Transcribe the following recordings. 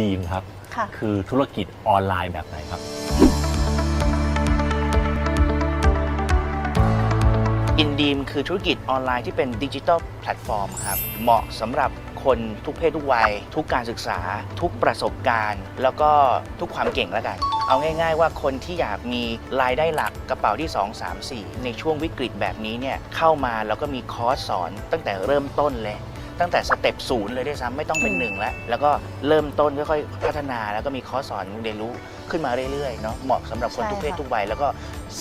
ดีมครับ ค่ะ คือธุรกิจออนไลน์แบบไหนครับ อินดีมคือธุรกิจออนไลน์ที่เป็นดิจิทัลแพลตฟอร์มครับ เหมาะสำหรับคนทุกเพศทุกวัย ทุกการศึกษา ทุกประสบการณ์ แล้วก็ทุกความเก่งแล้วกัน เอาง่ายๆว่าคนที่อยากมีรายได้หลักกระเป๋าที่ 2 3 4 ในช่วงวิกฤตแบบนี้เนี่ยเข้ามาแล้วก็มีคอร์สสอนตั้งแต่เริ่มต้นเลย ตั้งแต่สเต็ปศูนย์เลยด้วยซ้ำไม่ต้องเป็นอืมหนึ่งแล้วแล้วก็เริ่มต้นค่อยๆพัฒนาแล้วก็มีคอร์สสอนเรียนรู้ขึ้นมาเรื่อยๆเนาะเหมาะสำหรับคนทุกเพศทุกวัยแล้วก็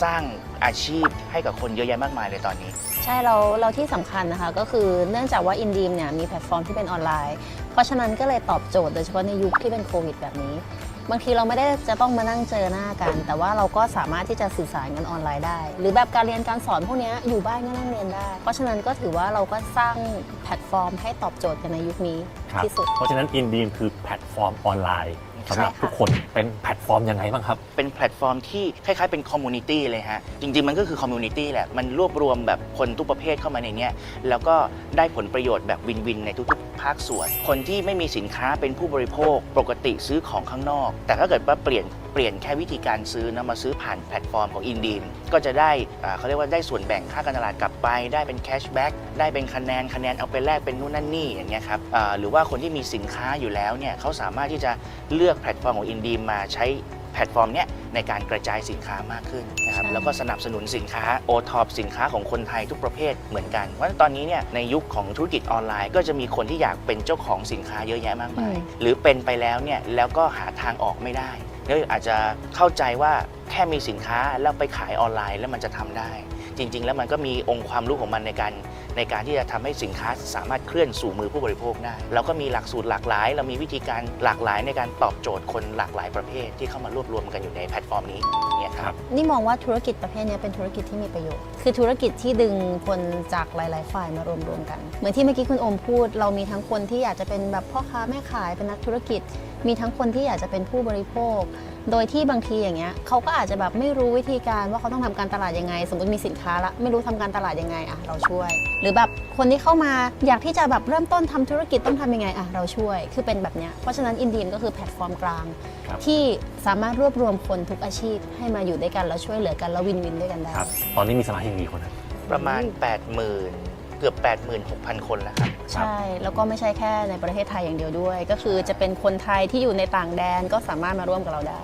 สร้างอาชีพให้กับคนเยอะแยะมากมายเลยตอนนี้ ใช่เราเราที่สำคัญนะคะก็คือเนื่องจากว่าอินดีมเนี่ยมีแพลตฟอร์มที่เป็นออนไลน์ เพราะฉะนั้นก็เลยตอบโจทย์โดยเฉพาะในยุคที่เป็นโควิดแบบนี้ บางทีเราไม่ได้จะต้องมานั่งเจอหน้ากัน แต่ว่าเราก็สามารถที่จะสื่อสารกันออนไลน์ได้ หรือแบบการเรียนการสอนพวกเนี้ยอยู่บ้านก็นั่งเรียนได้ เพราะฉะนั้นก็ถือว่าเราก็สร้างแพลตฟอร์มให้ตอบโจทย์กันในยุคนี้ครับที่สุด เพราะฉะนั้นอินดีมคือแพลตฟอร์มออนไลน์ สำหรับใช่ค่ะทุกคนเป็นแพลตฟอร์มยังไงบ้างครับ เป็นแพลตฟอร์มที่คล้ายๆเป็นคอมมูนิตี้เลยฮะ จริงๆ มันก็คือคอมมูนิตี้แหละ มันรวบรวมแบบคนทุกประเภทเข้ามาในเนี้ยแล้วก็ได้ผลประโยชน์แบบวินวินในทุกๆ ภาคส่วน คนที่ไม่มีสินค้าเป็นผู้บริโภคปกติซื้อของข้างนอก แต่ถ้าเกิดว่าเปลี่ยน เปลี่ยนแค่วิธีการซื้อนะมาซื้อผ่านแพลตฟอร์มของอินดีมก็จะได้เขาเรียกว่าได้ส่วนแบ่งค่าการตลาดกลับไป ได้เป็นแคชแบ็กได้เป็นคะแนนคะแนนเอาไปแลกเป็นนู่นนั่นนี่อย่างเงี้ยครับหรือว่าคนที่มีสินค้าอยู่แล้วเนี่ยเขาสามารถที่จะเลือกแพลตฟอร์มของอินดีมมาใช้ แพลตฟอร์มเนี้ยในการกระจายสินค้ามากขึ้นนะครับใช่แล้วก็สนับสนุนสินค้าโอท็อปสินค้าของคนไทยทุกประเภทเหมือนกัน เพราะฉะนั้นตอนนี้เนี่ยในยุคของธุรกิจออนไลน์ ก็จะมีคนที่อยากเป็นเจ้าของสินค้าเยอะแยะมากมาย หรือเป็นไปแล้วเนี่ยแล้วก็หาทางออกไม่ได้แล้วอาจจะเข้าใจว่าแค่มีสินค้าแล้วไปขายออนไลน์แล้วมันจะทำได้ จริง ๆ แล้วมันก็มีองค์ความรู้ของมันในการ ในการที่จะทำให้สินค้าสามารถเคลื่อนสู่มือผู้บริโภคได้เราก็มีหลักสูตรหลากหลาย เรามีวิธีการหลากหลายในการตอบโจทย์คนหลากหลายประเภทที่เข้ามารวบรวมกันอยู่ในแพลตฟอร์มนี้เนี่ยครับนี่มองว่าธุรกิจประเภทนี้เป็นธุรกิจที่มีประโยชน์ คือธุรกิจที่ดึงคนจากหลาย ๆ ฝ่ายมารวมๆกัน เหมือนที่เมื่อกี้คุณโอมพูด เรามีทั้งคนที่อยากจะเป็นแบบพ่อค้าแม่ขายเป็นนักธุรกิจ มีทั้งคนที่อยากจะเป็นผู้บริโภค โดยที่บางทีอย่างเงี้ยเขาก็อาจจะแบบไม่รู้วิธีการว่าเขาต้องทำการตลาดยังไง สมมติมีสินค้าละไม่รู้ทำการตลาดยังไงอะเราช่วย หรือแบบคนที่เข้ามาอยากที่จะแบบเริ่มต้นทำธุรกิจต้องทำยังไงอะเราช่วย คือเป็นแบบเนี้ยเพราะฉะนั้นอินดีมก็คือแพลตฟอร์มกลางครับที่สามารถรวบรวมคนทุกอาชีพ ให้มาอยู่ด้วยกันแล้วช่วยเหลือกันแล้ววินวินด้วยกันได้ครับตอนนี้มีสมาชิกกี่คนครับประมาณ 80,000 เกือบ 86,000 คนแล้วครับ ใช่ แล้วก็ไม่ใช่แค่ในประเทศไทยอย่างเดียวด้วย ก็คือจะเป็นคนไทยที่อยู่ในต่างแดนก็สามารถมาร่วมกับเราได้